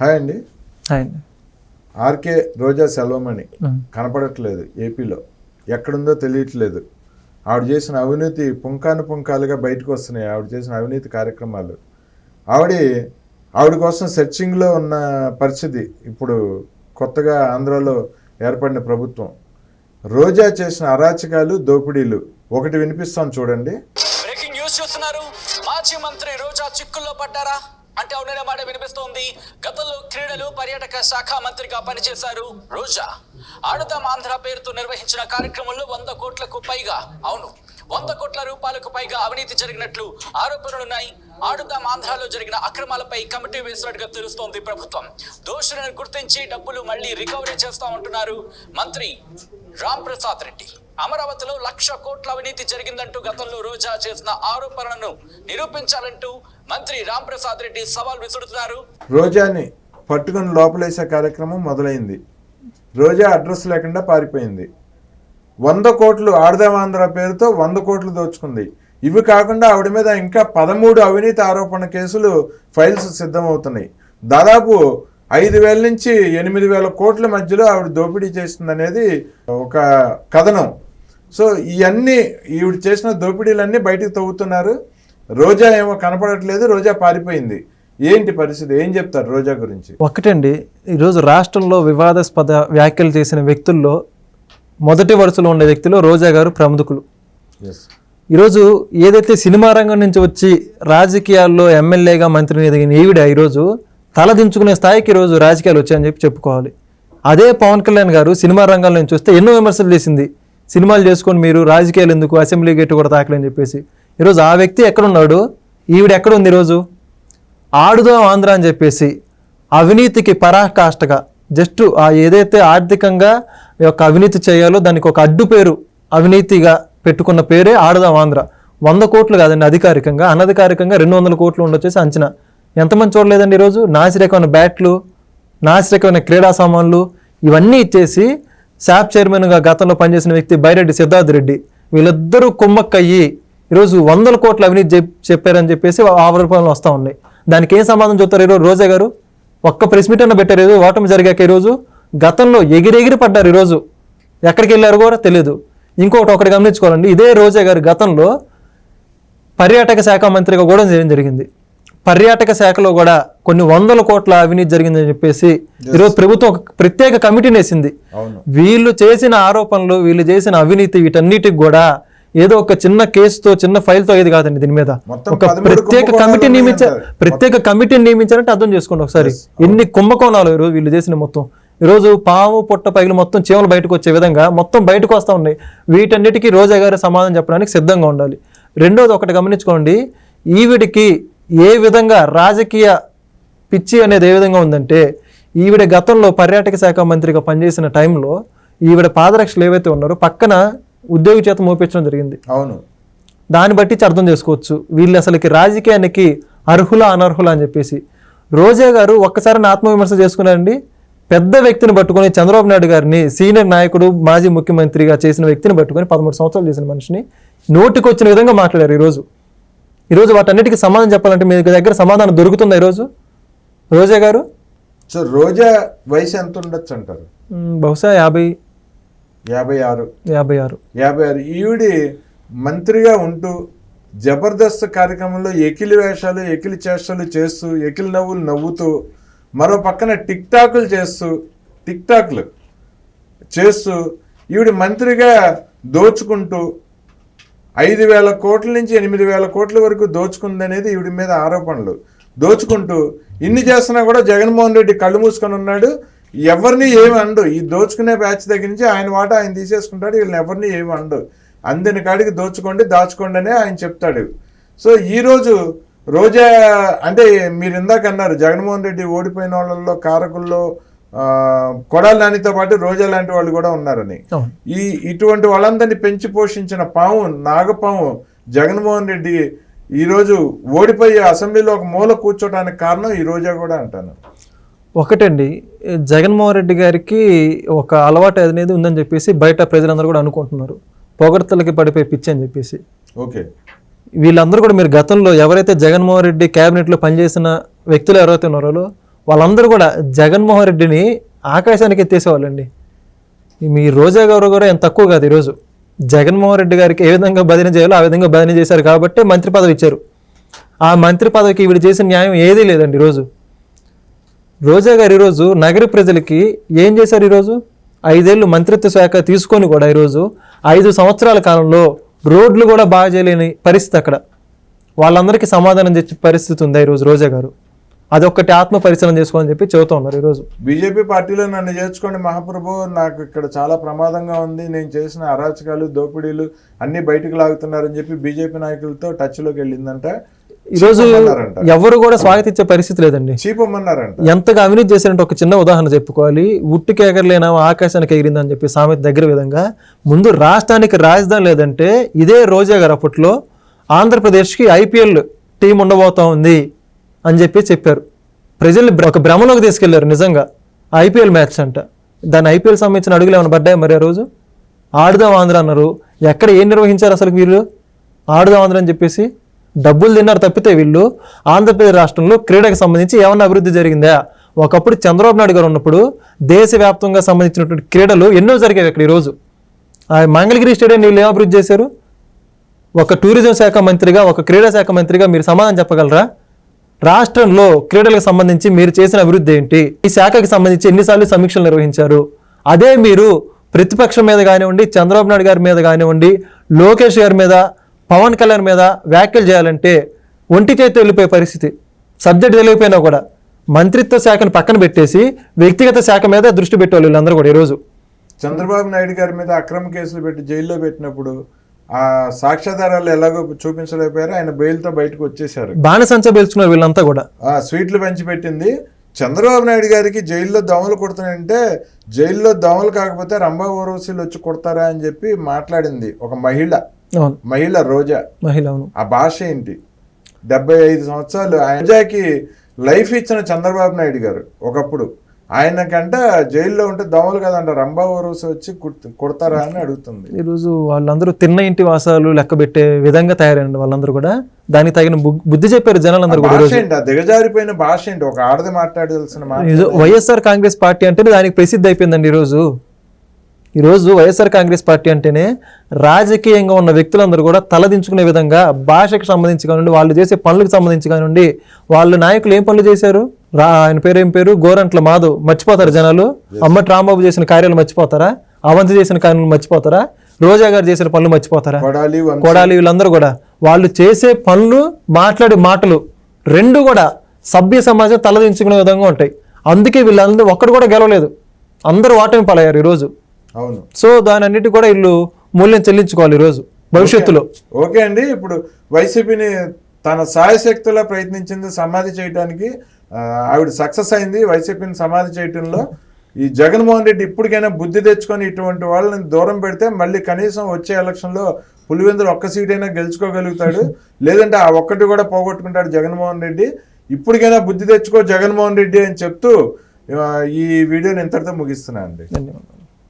Hi అండి. ఆయన RK రోజా సెల్వమణి. కనపడట్లేదు ఏపీలో. ఎక్కడుందో తెలియట్లేదు. ఆవిడ చేసిన అవినీతి పుంకాను పుంకాలుగా బయటకు వస్తున్నాయి. ఆవిడ చేసిన అవినీతి కార్యక్రమాలు. ఆవిడ ఆవిడ కోసం సెర్చింగ్లో ఉన్న పరిస్థితి ఇప్పుడు కొత్తగా ఆంధ్రాలో ఏర్పడిన ప్రభుత్వం. రోజా చేసిన అరాచకాలు దోపిడీలు. ఒకటి వినిపిస్తాం చూడండి. బ్రేకింగ్ న్యూస్ చూస్తున్నారు. మాజీ మంత్రి రోజా చిక్కుల్లో పడ్డారా? అంటే అవుననే మాట వినిపిస్తోంది. గతంలో క్రీడలు పర్యాటక శాఖ మంత్రిగా పనిచేశారు రోజా. ఆడుదాం ఆంధ్ర పేరుతో నిర్వహించిన కార్యక్రమంలో వంద కోట్లకు పైగా అవును వంద కోట్ల రూపాయలకు పైగా అవినీతి జరిగినట్లు ఆరోపణలున్నాయి ఆడుదాం ఆంధ్రాలో జరిగిన అక్రమాలపై కమిటీ వేసినట్టుగా తెలుస్తోంది ప్రభుత్వం. దోషులను గుర్తించి డబ్బులు మళ్ళీ రికవరీ చేస్తామంటున్నారు మంత్రి. రామ్ ప్రసాద్ రెడ్డి. అమరావతిలో లక్ష కోట్ల అవినీతి జరిగిందంటూ గతంలో రోజా చేసిన ఆరోపణలను నిరూపించాలంటూ మంత్రి రామ్ ప్రసాద్ రెడ్డి సవాల్ విసురుతున్నారు. రోజాని పట్టుకుని లోపలేసే కార్యక్రమం మొదలైంది. రోజా అడ్రస్ లేకుండా పారిపోయింది. వంద కోట్లు ఆడదామాంధ్ర పేరుతో వంద కోట్లు దోచుకుంది. ఇవి కాకుండా ఆవిడ మీద ఇంకా పదమూడు అవినీతి ఆరోపణ కేసులు ఫైల్స్ సిద్ధమవుతున్నాయి. దాదాపు ఐదు వేల నుంచి ఎనిమిది వేల కోట్ల మధ్యలో ఆవిడ దోపిడీ చేస్తుందనేది ఒక కథనం. సో ఇవన్నీ ఈవిడ చేసిన దోపిడీలన్నీ బయటకు తవ్వుతున్నారు. రోజా ఏమో కనపడట్లేదు రోజా పారిపోయింది. ఏంటి పరిస్థితి? ఏం చెప్తారు రోజా గురించి? ఒకటండి ఈరోజు రాష్ట్రంలో వివాదాస్పద వ్యాఖ్యలు చేసిన వ్యక్తుల్లో మొదటి వరుసలో ఉండే వ్యక్తులు రోజా గారు ప్రముఖులు. ఈరోజు ఏదైతే సినిమా రంగం నుంచి వచ్చి రాజకీయాల్లో ఎమ్మెల్యేగా మంత్రిని ఎదిగిన ఈవిడ ఈరోజు తలదించుకునే స్థాయికి ఈరోజు రాజకీయాలు వచ్చాయని చెప్పి చెప్పుకోవాలి. అదే పవన్ కళ్యాణ్ గారు సినిమా రంగంలో నుంచి వస్తే ఎన్నో విమర్శలు చేసింది. సినిమాలు చేసుకొని మీరు రాజకీయాలు ఎందుకు? అసెంబ్లీ గేట్ కూడా తాకలేని చెప్పేసి. ఈరోజు ఆ వ్యక్తి ఎక్కడున్నాడు? ఈవిడ ఎక్కడుంది ఈరోజు ఆడుదాం ఆంధ్ర అని చెప్పేసి అవినీతికి పరాకాష్ఠగా జస్ట్ ఆ ఏదైతే ఆర్థికంగా యొక్క అవినీతి చేయాలో దానికి ఒక అడ్డు పేరు అవినీతిగా పెట్టుకున్న పేరే ఆడుదాం ఆంధ్ర. వంద కోట్లు కాదండి అధికారికంగా అనధికారికంగా రెండు వందల కోట్లు ఉండొచ్చేసి అంచనా. ఎంతమంది చూడలేదండి ఈరోజు? నాసిరకమైన బ్యాట్లు నాసిరకమైన క్రీడా సామాన్లు ఇవన్నీ ఇచ్చేసి శాప్ చైర్మన్గా గతంలో పనిచేసిన వ్యక్తి బైరెడ్డి సిద్ధార్థ్ రెడ్డి. వీళ్ళిద్దరూ కుమ్మక్కయ్యి ఈరోజు వందల కోట్ల అవినీతి చెప్పారని చెప్పేసి ఆరోపణలు వస్తూ ఉన్నాయి. దానికి ఏం సమాధానం చెప్తారు ఈరోజు రోజా గారు? ఒక్క ప్రెస్ మీట్ అన్న పెట్టారు ఈరోజు ఓటమి జరిగాక ఈరోజు. గతంలో ఎగిరెగిరి పడ్డారు ఈరోజు. ఎక్కడికి వెళ్ళారు కూడా తెలియదు ఇంకొకటి ఒకటి గమనించుకోవాలండి. ఇదే రోజా గారు గతంలో పర్యాటక శాఖ మంత్రిగా కూడా చేయడం జరిగింది. పర్యాటక శాఖలో కూడా కొన్ని వందల కోట్ల అవినీతి జరిగిందని చెప్పేసి ఈరోజు ప్రభుత్వం ఒక ప్రత్యేక కమిటీని వేసింది. వీళ్ళు చేసిన ఆరోపణలు వీళ్ళు చేసిన అవినీతి వీటన్నిటికి కూడా ఏదో ఒక చిన్న కేసుతో చిన్న ఫైల్తో ఏది కాదండి దీని మీద. ఒక 13 ప్రత్యేక కమిటీ నియమించారు. ప్రత్యేక కమిటీని నియమించారంటే అర్థం చేసుకోండి ఒకసారి. ఎన్ని కుంభకోణాలు ఈరోజు వీళ్ళు చేసిన మొత్తం. ఈరోజు పాము పుట్ట పైలు మొత్తం చీమలు బయటకు వచ్చే విధంగా మొత్తం బయటకు వస్తూ ఉన్నాయి. వీటన్నిటికీ రోజా గారు సమాధానం చెప్పడానికి సిద్ధంగా ఉండాలి. రెండోది ఒకటి గమనించుకోండి. ఈవిడికి ఏ విధంగా రాజకీయ పిచ్చి అనేది ఏ విధంగా ఉందంటే ఈవిడ గతంలో పర్యాటక శాఖ మంత్రిగా పనిచేసిన టైంలో ఈవిడ పాదరక్షలు ఏవైతే ఉన్నారో పక్కన ఉద్యోగి చేత మోపించడం జరిగింది. అవును. దాన్ని బట్టి అర్థం చేసుకోవచ్చు. వీళ్ళు అసలుకి రాజకీయానికి అర్హుల అనర్హుల అని చెప్పేసి. రోజా గారు ఒక్కసారి ఆత్మవిమర్శ చేసుకున్నారండి. పెద్ద వ్యక్తిని పట్టుకొని చంద్రబాబు నాయుడు గారిని సీనియర్ నాయకుడు మాజీ ముఖ్యమంత్రిగా చేసిన వ్యక్తిని పట్టుకొని పదమూడు సంవత్సరాలు చేసిన మనిషిని నోటికి వచ్చిన విధంగా మాట్లాడారు ఈరోజు. ఈరోజు వాటన్నిటికీ సమాధానం చెప్పాలంటే మీ దగ్గర సమాధానం దొరుకుతుందా ఈరోజు? రోజా గారు? సో రోజా వయసు ఎంత ఉండొచ్చు అంటారు? బహుశా యాభై. యాభై ఆరు. యాభై ఆరు. యాభై ఆరు. ఈవిడి మంత్రిగా ఉంటూ జబర్దస్త్ కార్యక్రమంలో ఎకిలి వేషాలు ఎకిలి చేష్టలు చేస్తూ ఎకిలి నవ్వులు నవ్వుతూ మరో పక్కన టిక్ టాకులు చేస్తూ టిక్ టాక్లు చేస్తూ ఈవిడ మంత్రిగా దోచుకుంటూ ఐదు వేల కోట్ల నుంచి ఎనిమిది వేల కోట్ల వరకు దోచుకుందనేది ఈవిడి మీద ఆరోపణలు. దోచుకుంటూ ఇన్ని చేస్తున్నా కూడా జగన్మోహన్ రెడ్డి కళ్ళు మూసుకొని ఉన్నాడు. ఎవరిని ఏమి అండు ఈ దోచుకునే బ్యాచ్ దగ్గర నుంచి ఆయన వాట ఆయన తీసేసుకుంటాడు. వీళ్ళని ఎవరిని ఏమి అండు అందిన కాడికి దోచుకోండి దాచుకోండి అనే ఆయన చెప్తాడు. సో ఈరోజు రోజా అంటే మీరు ఇందాక అన్నారు జగన్మోహన్ రెడ్డి ఓడిపోయిన వాళ్ళల్లో కారకుల్లో కొడాలి నానితో పాటు రోజా లాంటి వాళ్ళు కూడా ఉన్నారని. ఈ ఇటువంటి వాళ్ళందరినీ పెంచి పోషించిన పాము నాగపాము జగన్మోహన్ రెడ్డి ఈరోజు ఓడిపోయి అసెంబ్లీలో ఒక మూల కూర్చోడానికి కారణం ఈ రోజా కూడా అంటాను. ఒకటండి జగన్మోహన్ రెడ్డి గారికి ఒక అలవాటు అనేది ఉందని చెప్పేసి బయట ప్రజలందరూ కూడా అనుకుంటున్నారు. పొగడ్తలకి పడిపోయి పిచ్చి అని చెప్పేసి. ఓకే. వీళ్ళందరూ కూడా మీరు గతంలో ఎవరైతే జగన్మోహన్ రెడ్డి క్యాబినెట్లో పనిచేసిన వ్యక్తులు ఎవరైతే ఉన్నారో వాళ్ళందరూ కూడా జగన్మోహన్ రెడ్డిని ఆకాశానికి ఎత్తేసేవాళ్ళండి. మీ రోజా గారు కూడా ఎంత తక్కువ కాదు ఈరోజు. జగన్మోహన్ రెడ్డి గారికి ఏ విధంగా బదిలీ చేయాలో ఆ విధంగా బదిలీ చేశారు కాబట్టి మంత్రి పదవి ఇచ్చారు. ఆ మంత్రి పదవికి ఈవిడ చేసిన న్యాయం ఏదీ లేదండి ఈరోజు. రోజా గారు ఈరోజు నగర ప్రజలకి ఏం చేశారు ఈరోజు? ఐదేళ్ళు మంత్రిత్వ శాఖ తీసుకొని కూడా ఈరోజు ఐదు సంవత్సరాల కాలంలో రోడ్లు కూడా బాగా చేయలేని పరిస్థితి అక్కడ. వాళ్ళందరికీ సమాధానం తెచ్చే పరిస్థితి ఉంది ఈరోజు రోజా గారు? అదొక్కటి ఆత్మ పరిశీలన చేసుకోవాలని చెప్పి చెబుతూ ఉన్నారు ఈరోజు. బీజేపీ పార్టీలో నన్ను చేర్చుకోండి మహాప్రభు. నాకు ఇక్కడ చాలా ప్రమాదంగా ఉంది. నేను చేసిన అరాచకాలు దోపిడీలు అన్ని బయటకు లాగుతున్నారని చెప్పి బీజేపీ నాయకులతో టచ్లోకి వెళ్ళిందంట. ఈరోజు ఎవరు కూడా స్వాగతించే పరిస్థితి లేదండి. చీపమన్నారంట ఎంతగా అవినీతి చేశారంటే ఒక చిన్న ఉదాహరణ చెప్పుకోవాలి. ఉట్టుకి ఎగరలేనా ఆకాశానికి ఎగిరిందని చెప్పి సామెత దగ్గర విధంగా. ముందు రాష్ట్రానికి రాజధాని లేదంటే ఇదే రోజా గారు అప్పట్లో ఆంధ్రప్రదేశ్కి ఐపీఎల్ టీం ఉండబోతా ఉంది. అని చెప్పి చెప్పారు. ప్రజల్ని ఒక భ్రమలోకి తీసుకెళ్ళారు నిజంగా. ఐపీఎల్ మ్యాచ్ అంట. దాని ఐపీఎల్ సంబంధించిన అడుగులు ఏమైనా పడ్డాయి మరి ఆ రోజు? ఆడుదాం ఆంధ్ర అన్నారు. ఎక్కడ ఏం నిర్వహించారు అసలు వీళ్ళు? ఆడుదాం ఆంధ్ర అని చెప్పేసి డబ్బులు తిన్నారు తప్పితే వీళ్ళు. ఆంధ్రప్రదేశ్ రాష్ట్రంలో క్రీడకు సంబంధించి ఏమన్నా అభివృద్ధి జరిగిందా? ఒకప్పుడు చంద్రబాబు నాయుడు గారు ఉన్నప్పుడు దేశవ్యాప్తంగా సంబంధించినటువంటి క్రీడలు ఎన్నో జరిగాయి అక్కడ ఈరోజు ఆ మంగళగిరి స్టేడియం వీళ్ళు ఏం అభివృద్ధి చేశారు? ఒక టూరిజం శాఖ మంత్రిగా ఒక క్రీడా శాఖ మంత్రిగా మీరు సమాధానం చెప్పగలరా? రాష్ట్రంలో క్రీడలకు సంబంధించి మీరు చేసిన అభివృద్ధి ఏంటి? ఈ శాఖకి సంబంధించి ఎన్నిసార్లు సమీక్షలు నిర్వహించారు? అదే మీరు ప్రతిపక్షం మీద కానివ్వండి చంద్రబాబు నాయుడు గారి మీద కానివ్వండి లోకేష్ గారి మీద పవన్ కళ్యాణ్ మీద వ్యాఖ్యలు చేయాలంటే ఒంటి చేతి వెళ్ళిపోయే పరిస్థితి. సబ్జెక్ట్ తెలియకపోయినా కూడా మంత్రిత్వ శాఖను పక్కన పెట్టేసి వ్యక్తిగత శాఖ మీద దృష్టి పెట్టేవాళ్ళు వీళ్ళందరూ కూడా ఈరోజు. చంద్రబాబు నాయుడు గారి మీద అక్రమ కేసులు పెట్టి జైల్లో పెట్టినప్పుడు ఆ సాక్ష్యాధారాలు ఎలాగో చూపించలేకపోయారు. ఆయన బెయిల్తో బయటకు వచ్చేసారు బాణసంచ పేల్చుకున్నారు వీళ్ళంతా కూడా. ఆ స్వీట్లు పంచి పెట్టింది చంద్రబాబు నాయుడు గారికి జైల్లో దోమలు కొడుతున్నాయంటే జైల్లో దోమలు కాకపోతే రంభా ఓరోసీలు వచ్చి కొడతారా అని చెప్పి మాట్లాడింది ఒక మహిళ. మహిళ రోజా. మహిళ ఆ భాష ఏంటి? డెబ్బై ఐదు సంవత్సరాలు ఆయన రోజాకి లైఫ్ ఇచ్చిన చంద్రబాబు నాయుడు గారు ఒకప్పుడు. ఆయనకంట జైల్లో ఉంటే దోమలు కదంట. ఓరోసి వచ్చి కొడతారా అని అడుగుతుంది. ఈరోజు వాళ్ళందరూ తిన్న ఇంటి వాసాలు లెక్క పెట్టే విధంగా తయారైంది వాళ్ళందరూ కూడా దానికి తగిన బుద్ధి చెప్పారు జనాలందరూ కూడా దిగజారిపోయిన భాష ఏంటి? ఒక ఆడది మాట్లాడాల్సిన వైఎస్ఆర్ కాంగ్రెస్ పార్టీ అంటేనే దానికి ప్రసిద్ధి అయిపోయిందండి ఈరోజు ఈరోజు వైఎస్ఆర్ కాంగ్రెస్ పార్టీ అంటేనే రాజకీయంగా ఉన్న వ్యక్తులందరూ కూడా తలదించుకునే విధంగా భాషకు సంబంధించి కానివ్వండి వాళ్ళు చేసే పనులకు సంబంధించి కానివ్వండి వాళ్ళ నాయకులు ఏం పనులు చేశారు? ఆయన పేరు ఏం పేరు? గోరంట్ల మాధవ్ మర్చిపోతారు జనాలు? అమ్మటి రాంబాబు చేసిన కార్యాలు మర్చిపోతారా? అవంతి చేసిన కార్యాలు మర్చిపోతారా? రోజా గారు చేసిన పనులు మర్చిపోతారా? కొడాలి వీళ్ళందరూ కూడా. వాళ్ళు చేసే పనులు మాట్లాడే మాటలు రెండు కూడా సభ్య సమాజం తలదించుకునే విధంగా ఉంటాయి. అందుకే వీళ్ళందరూ ఒక్కడు కూడా గెలవలేదు. అందరూ ఓటమి పాలయ్యారు ఈరోజు. అవును. సో దాని అన్నిటి కూడా వీళ్ళు మూల్యం చెల్లించుకోవాలి ఈరోజు భవిష్యత్తులో. ఓకే. అండి. ఇప్పుడు వైసీపీని తన సాయశక్తులా ప్రయత్నించింది సమాధి చేయడానికి ఆవిడ సక్సెస్ అయింది వైసీపీని సమాధి చేయటంలో. ఈ జగన్మోహన్ రెడ్డి ఇప్పటికైనా బుద్ధి తెచ్చుకొని ఇటువంటి వాళ్ళని దూరం పెడితే మళ్ళీ కనీసం వచ్చే ఎలక్షన్లో పులివెందులు ఒక్క సీట్ అయినా గెలుచుకోగలుగుతాడు. లేదంటే ఆ ఒక్కటి కూడా పోగొట్టుకుంటాడు జగన్మోహన్ రెడ్డి. ఇప్పటికైనా బుద్ధి తెచ్చుకో జగన్మోహన్ రెడ్డి అని చెప్తూ ఈ వీడియోని ఇంతటితో ముగిస్తున్నా అండి ధన్యవాదాలు.